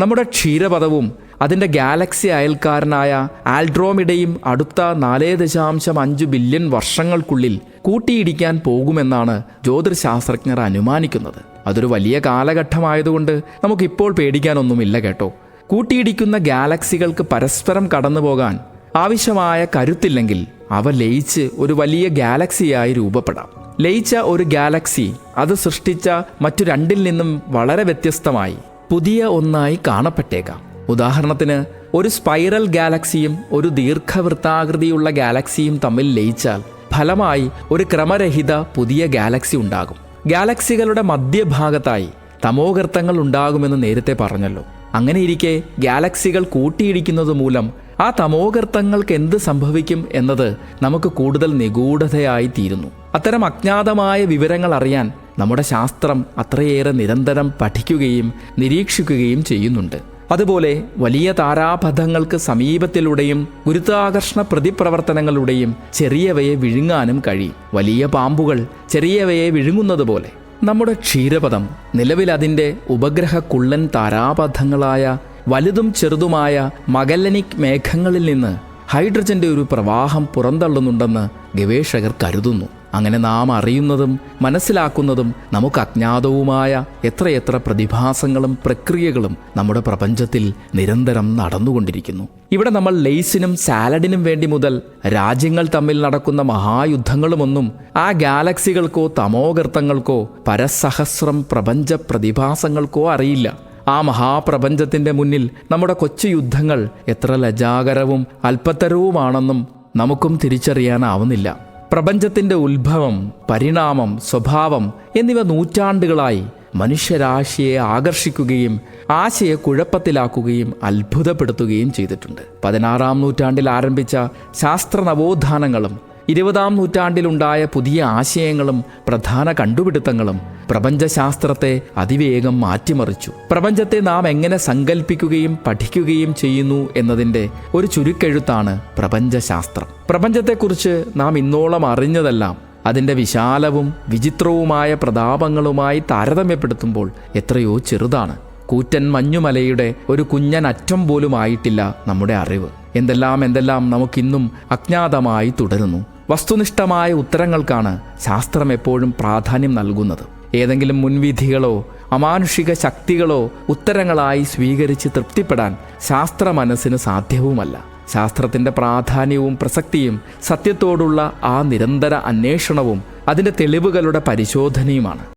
നമ്മുടെ ക്ഷീരപഥവും അതിന്റെ ഗാലക്സി അയൽക്കാരനായ ആൽഡ്രോമിഡയും അടുത്ത നാല് ദശാംശം അഞ്ച് ബില്യൺ വർഷങ്ങൾക്കുള്ളിൽ കൂട്ടിയിടിക്കാൻ പോകുമെന്നാണ് ജ്യോതിശാസ്ത്രജ്ഞർ അനുമാനിക്കുന്നത്. അതൊരു വലിയ കാലഘട്ടമായതുകൊണ്ട് നമുക്കിപ്പോൾ പേടിക്കാനൊന്നുമില്ല കേട്ടോ. കൂട്ടിയിടിക്കുന്ന ഗാലക്സികൾക്ക് പരസ്പരം കടന്നു പോകാൻ ആവശ്യമായ കരുത്തില്ലെങ്കിൽ അവ ലയിച്ച് ഒരു വലിയ ഗാലക്സിയായി രൂപപ്പെടാം. ലയിച്ച ഒരു ഗാലക്സി അത് സൃഷ്ടിച്ച മറ്റു രണ്ടിൽ നിന്നും വളരെ വ്യത്യസ്തമായി പുതിയ ഒന്നായി കാണപ്പെട്ടേക്കാം. ഉദാഹരണത്തിന് ഒരു സ്പൈറൽ ഗാലക്സിയും ഒരു ദീർഘവൃത്താകൃതിയുള്ള ഗാലക്സിയും തമ്മിൽ ലയിച്ചാൽ ഫലമായി ഒരു ക്രമരഹിത പുതിയ ഗാലക്സി ഉണ്ടാകും. ഗാലക്സികളുടെ മധ്യഭാഗത്തായി തമോഗർത്തങ്ങൾ ഉണ്ടാകുമെന്ന് നേരത്തെ പറഞ്ഞല്ലോ. അങ്ങനെയിരിക്കെ ഗാലക്സികൾ കൂട്ടിയിടിക്കുന്നത് മൂലം ആ തമോഗർത്തങ്ങൾക്ക് എന്ത് സംഭവിക്കും എന്നത് നമുക്ക് കൂടുതൽ നിഗൂഢതയായി തീരുന്നു. അത്തരം അജ്ഞാതമായ വിവരങ്ങൾ അറിയാൻ നമ്മുടെ ശാസ്ത്രം അത്രയേറെ നിരന്തരം പഠിക്കുകയും നിരീക്ഷിക്കുകയും ചെയ്യുന്നുണ്ട്. അതുപോലെ വലിയ താരാപഥങ്ങൾക്ക് സമീപത്തിലൂടെയും ഗുരുത്വാകർഷണ പ്രതിപ്രവർത്തനങ്ങളുടെയും ചെറിയവയെ വിഴുങ്ങാനും കഴിയും. വലിയ പാമ്പുകൾ ചെറിയവയെ വിഴുങ്ങുന്നത് പോലെ നമ്മുടെ ക്ഷീരപഥം നിലവിൽ അതിന്റെ ഉപഗ്രഹ കുള്ളൻ താരാപഥങ്ങളായ വലുതും ചെറുതുമായ മഗല്ലനിക് മേഘങ്ങളിൽ നിന്ന് ഹൈഡ്രജന്റെ ഒരു പ്രവാഹം പുറന്തള്ളുന്നുണ്ടെന്ന് ഗവേഷകർ കരുതുന്നു. അങ്ങനെ നാം അറിയുന്നതും മനസ്സിലാക്കുന്നതും നമുക്ക് അജ്ഞാതവുമായ എത്രയെത്ര പ്രതിഭാസങ്ങളും പ്രക്രിയകളും നമ്മുടെ പ്രപഞ്ചത്തിൽ നിരന്തരം നടന്നുകൊണ്ടിരിക്കുന്നു. ഇവിടെ നമ്മൾ ലെയ്സിനും സാലഡിനും വേണ്ടി മുതൽ രാജ്യങ്ങൾ തമ്മിൽ നടക്കുന്ന മഹായുദ്ധങ്ങളുമൊന്നും ആ ഗാലക്സികൾക്കോ തമോഗർത്തങ്ങൾക്കോ പരസഹസ്രം പ്രപഞ്ച പ്രതിഭാസങ്ങൾക്കോ അറിയില്ല. ആ മഹാപ്രപഞ്ചത്തിന്റെ മുന്നിൽ നമ്മുടെ കൊച്ചു യുദ്ധങ്ങൾ എത്ര ലജാകരവും അല്പത്തരവുമാണെന്നും നമുക്കും തിരിച്ചറിയാനാവുന്നില്ല. പ്രപഞ്ചത്തിന്റെ ഉത്ഭവം പരിണാമം സ്വഭാവം എന്നിവ നൂറ്റാണ്ടുകളായി മനുഷ്യരാശിയെ ആകർഷിക്കുകയും ആശയെ കുഴപ്പത്തിലാക്കുകയും അത്ഭുതപ്പെടുത്തുകയും ചെയ്തിട്ടുണ്ട്. പതിനാറാം നൂറ്റാണ്ടിൽ ആരംഭിച്ച ശാസ്ത്ര നവോത്ഥാനങ്ങളും ഇരുപതാം നൂറ്റാണ്ടിലുണ്ടായ പുതിയ ആശയങ്ങളും പ്രധാന കണ്ടുപിടുത്തങ്ങളും പ്രപഞ്ചശാസ്ത്രത്തെ അതിവേഗം മാറ്റിമറിച്ചു. പ്രപഞ്ചത്തെ നാം എങ്ങനെ സങ്കല്പിക്കുകയും പഠിക്കുകയും ചെയ്യുന്നു എന്നതിന്റെ ഒരു ചുരുക്കെഴുത്താണ് പ്രപഞ്ചശാസ്ത്രം. പ്രപഞ്ചത്തെക്കുറിച്ച് നാം ഇന്നോളം അറിഞ്ഞതെല്ലാം അതിന്റെ വിശാലവും വിചിത്രവുമായ പ്രതാപങ്ങളുമായി താരതമ്യപ്പെടുത്തുമ്പോൾ എത്രയോ ചെറുതാണ്. കൂറ്റൻ മഞ്ഞുമലയുടെ ഒരു കുഞ്ഞൻ അറ്റം പോലും ആയിട്ടില്ല നമ്മുടെ അറിവ്. എന്തെല്ലാം എന്തെല്ലാം നമുക്കിന്നും അജ്ഞാതമായി തുടരുന്നു. വസ്തുനിഷ്ഠമായ ഉത്തരങ്ങൾക്കാണ് ശാസ്ത്രം എപ്പോഴും പ്രാധാന്യം നൽകുന്നത്. ഏതെങ്കിലും മുൻവിധികളോ അമാനുഷിക ശക്തികളോ ഉത്തരങ്ങളായി സ്വീകരിച്ച് തൃപ്തിപ്പെടാൻ ശാസ്ത്ര മനസ്സിന് സാധ്യവുമല്ല. ശാസ്ത്രത്തിന്റെ പ്രാധാന്യവും പ്രസക്തിയും സത്യത്തോടുള്ള ആ നിരന്തര അന്വേഷണവും അതിന്റെ തെളിവുകളുടെ പരിശോധനയുമാണ്.